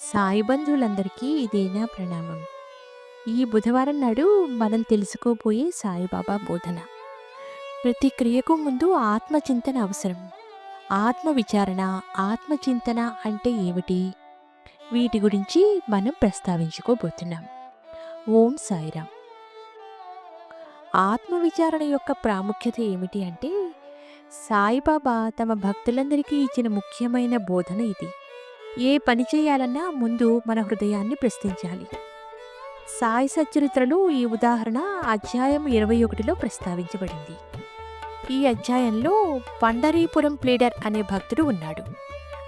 సాయి బంధువులందరికీ ఇదేనా ప్రణామం. ఈ బుధవారం నాడు మనం తెలుసుకోబోయే సాయిబాబా బోధన. ప్రతి క్రియకు ముందు ఆత్మచింతన అవసరం. ఆత్మ విచారణ, ఆత్మచింతన అంటే ఏమిటి? వీటి గురించి మనం ప్రస్తావించుకోబోతున్నాం. ఓం సాయిరామ్. ఆత్మవిచారణ యొక్క ప్రాముఖ్యత ఏమిటి అంటే సాయిబాబా తమ భక్తులందరికీ ఇచ్చిన ముఖ్యమైన బోధన ఇది. ఏ పని చేయాలన్నా ముందు మన హృదయాన్ని ప్రశ్నించాలి. సాయి సచ్చరిత్రలో ఈ ఉదాహరణ అధ్యాయం ఇరవై ఒకటిలో ప్రస్తావించబడింది. ఈ అధ్యాయంలో పండరీపురం ప్లేడర్ అనే భక్తుడు ఉన్నాడు.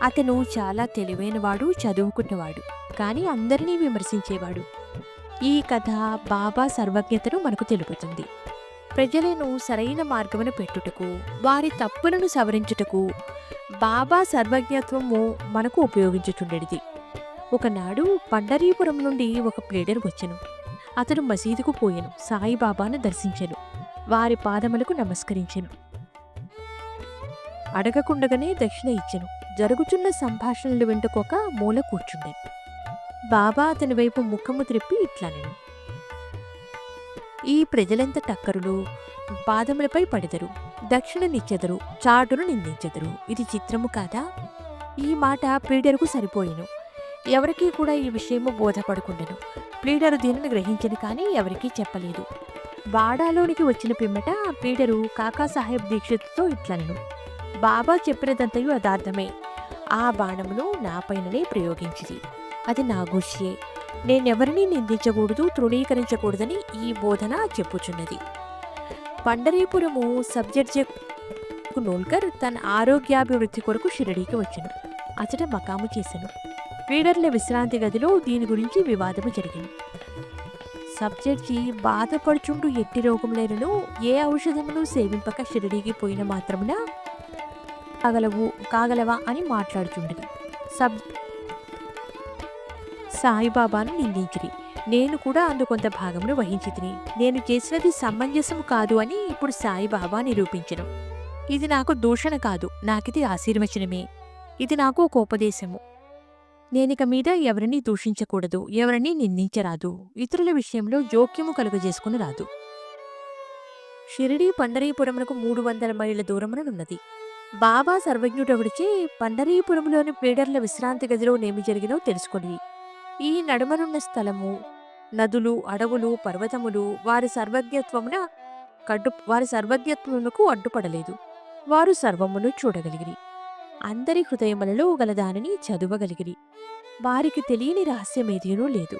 అతను చాలా తెలివైనవాడు, చదువుకున్నవాడు. కానీ అందరినీ విమర్శించేవాడు. ఈ కథ బాబా సర్వజ్ఞతను మనకు తెలుపుతుంది. ప్రజలను సరైన మార్గమును పెట్టుటకు, వారి తప్పులను సవరించుటకు బాబా సర్వజ్ఞత్వము మనకు ఉపయోగించుచుండేది ఒకనాడు పండరీపురం నుండి ఒక ప్లేడర్ వచ్చెను. అతడు మసీదుకు పోయాను సాయిబాబాను దర్శించెను. వారి పాదములకు నమస్కరించెను. అడగకుండగానే దక్షిణ ఇచ్చెను. జరుగుచున్న సంభాషణలు వెంటకొక మూల కూర్చుండెను. బాబా అతని వైపు ముఖము త్రిప్పి నేను ఈ ప్రజలంత టక్కరులు పాదములపై పడెదరు దక్షిణనిచ్చెదరు చాటును నిందించెదరు. ఇది చిత్రము కాదా? ఈ మాట ప్లీడరుకు సరిపోయిను. ఎవరికీ కూడా ఈ విషయము బోధపడుకుండెను. ప్లీడరు దీనిని గ్రహించను కానీ ఎవరికీ చెప్పలేదు. వాడాలోనికి వచ్చిన పిమ్మట ప్లీడరు కాకాసాహెబ్ దీక్షిత్తో ఇట్లనను. బాబా చెప్పినదంతయు అదార్థమే ఆ బాణమును నాపైననే ప్రయోగించింది అది నా గుషియే. నేనెవరిని నిందించకూడదు తృణీకరించకూడదని ఈ బోధన చెప్పుచున్నది. పండరీపురము సబ్జెక్ట్ నోల్కర్ తన ఆరోగ్యాభివృద్ధి కొరకు షిరడీకి వచ్చాను. అతడ మకాము చేశాను రీడర్ల విశ్రాంతి గదిలో దీని గురించి వివాదము జరిగింది సబ్జెక్టి బాధపడుచుంటూ ఎట్టి రోగములైనను ఏ ఔషధమును సేవింపక షిరడీకి పోయిన మాత్రమున కాగలవు కాగలవా అని మాట్లాడుచుండేది సబ్ సాయిబాబాను నిందించిరి. నేను కూడా అందు కొంత భాగమును వహించితిని. నేను చేసినది సమంజసము కాదు అని ఇప్పుడు సాయిబాబా నిరూపించను. ఇది నాకు దూషణ కాదు. నాకిది ఆశీర్వచనమే. ఇది నాకు ఒక ఉపదేశము. నేనిక మీద ఎవరిని దూషించకూడదు. ఎవరిని నిందించరాదు. ఇతరుల విషయంలో జోక్యము కలుగజేసుకుని రాదు. షిరిడి పండరీపురమునకు మూడు వందల మైళ్ళ దూరముననున్నది. బాబా సర్వజ్ఞుడవుడిచే పండరీపురంలోని పీడర్ల విశ్రాంతి గదిలో నేమి జరిగినో తెలుసుకొని ఈ నడుమనున్న స్థలము నదులు అడవులు పర్వతములు వారి సర్వజ్ఞత్వమున కడ్డు వారి సర్వజ్ఞత్వమునకు అడ్డుపడలేదు. వారు సర్వమును చూడగలిగిరి. అందరి హృదయములలో గలదానిని చదువగలిగిరి. వారికి తెలియని రహస్యమేదేనూ లేదు.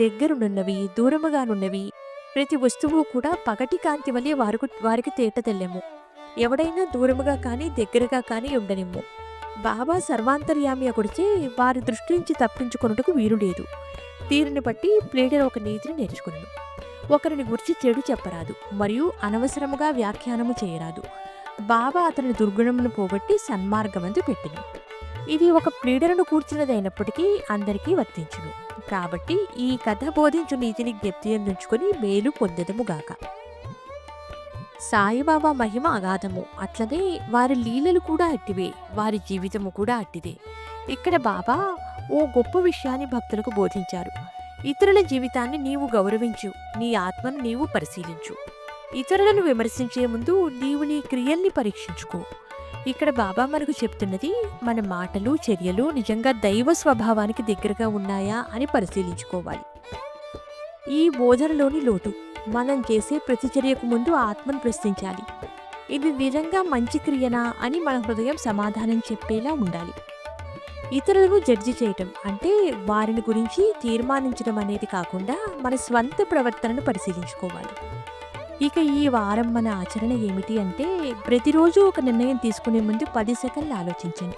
దగ్గరునున్నవి దూరముగానున్నవి ప్రతి వస్తువు కూడా పగటి కాంతి వలె వారికి వారికి తేట తెల్లెము ఎవడైనా దూరముగా కానీ దగ్గరగా కానీ ఉండనిమ్ము. బాబా సర్వాంతర్యామి కొడిచే వారి దృష్టి నుంచి తప్పించుకొనుటకు వీలు లేదు. తీరుని బట్టి ప్లేడర్ ఒక నీతిని నేర్చుకున్నాడు ఒకరిని గురించి చెడు చెప్పరాదు మరియు అనవసరముగా వ్యాఖ్యానము చేయరాదు. బాబా అతని దుర్గుణమును పోగొట్టి సన్మార్గమందు పెట్టిను. ఇది ఒక ప్లీడరును కూర్చున్నదైనప్పటికీ అందరికీ వర్తించును. కాబట్టి ఈ కథ బోధించు నీతిని జ్ఞప్తి అందించుకొని మేలు పొందెదముగాక సాయిబాబా మహిమ అగాధము. అట్లనే వారి లీలలు కూడా అట్టివే. వారి జీవితము కూడా అట్టిదే. ఇక్కడ బాబా ఓ గొప్ప విషయాన్ని భక్తులకు బోధించారు. ఇతరుల జీవితాన్ని నీవు గౌరవించు. నీ ఆత్మను నీవు పరిశీలించు. ఇతరులను విమర్శించే ముందు నీవు నీ క్రియల్ని పరీక్షించుకో. ఇక్కడ బాబా మనకు చెప్తున్నది మన మాటలు చర్యలు నిజంగా దైవ స్వభావానికి దగ్గరగా ఉన్నాయా అని పరిశీలించుకోవాలి. ఈ బోధనలోని లోటు మనం చేసే ప్రతిచర్యకు ముందు ఆత్మను ప్రశ్నించాలి. ఇది నిజంగా మంచి క్రియనా అని మన హృదయం సమాధానం చెప్పేలా ఉండాలి. ఇతరులను జడ్జి చేయటం అంటే వారిని గురించి తీర్మానించడం అనేది కాకుండా మన స్వంత ప్రవర్తనను పరిశీలించుకోవాలి. ఇక ఈ వారం మన ఆచరణ ఏమిటి అంటే ప్రతిరోజు ఒక నిర్ణయం తీసుకునే ముందు పది సెకండ్లు ఆలోచించండి.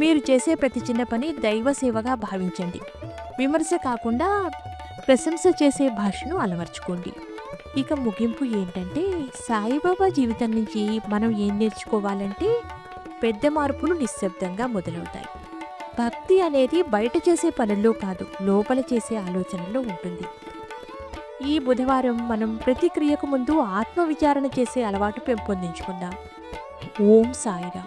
మీరు చేసే ప్రతి చిన్న పని దైవ సేవగా భావించండి. విమర్శ కాకుండా ప్రశంస చేసే భాషను అలవర్చుకోండి. ఇక ముగింపు ఏంటంటే సాయిబాబా జీవితం నుంచి మనం ఏం నేర్చుకోవాలంటే పెద్ద మార్పులు నిశ్శబ్దంగా మొదలవుతాయి. భక్తి అనేది బయట చేసే పనుల్లో కాదు లోపల చేసే ఆలోచనలో ఉంటుంది. ఈ బుధవారం మనం ప్రతిక్రియకు ముందు ఆత్మవిచారణ చేసే అలవాటు పెంపొందించుకుందాం ఓం సాయిరా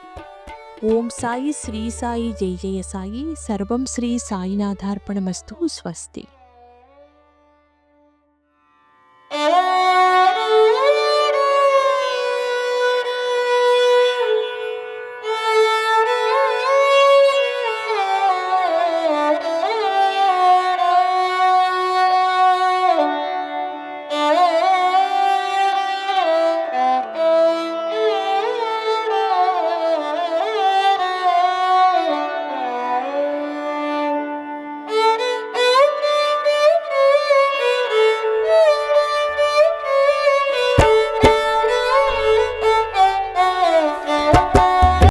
ఓం సాయి శ్రీ సాయి జై జయ సాయి. సర్వం శ్రీ సాయినాథార్పణమస్తు స్వస్తి.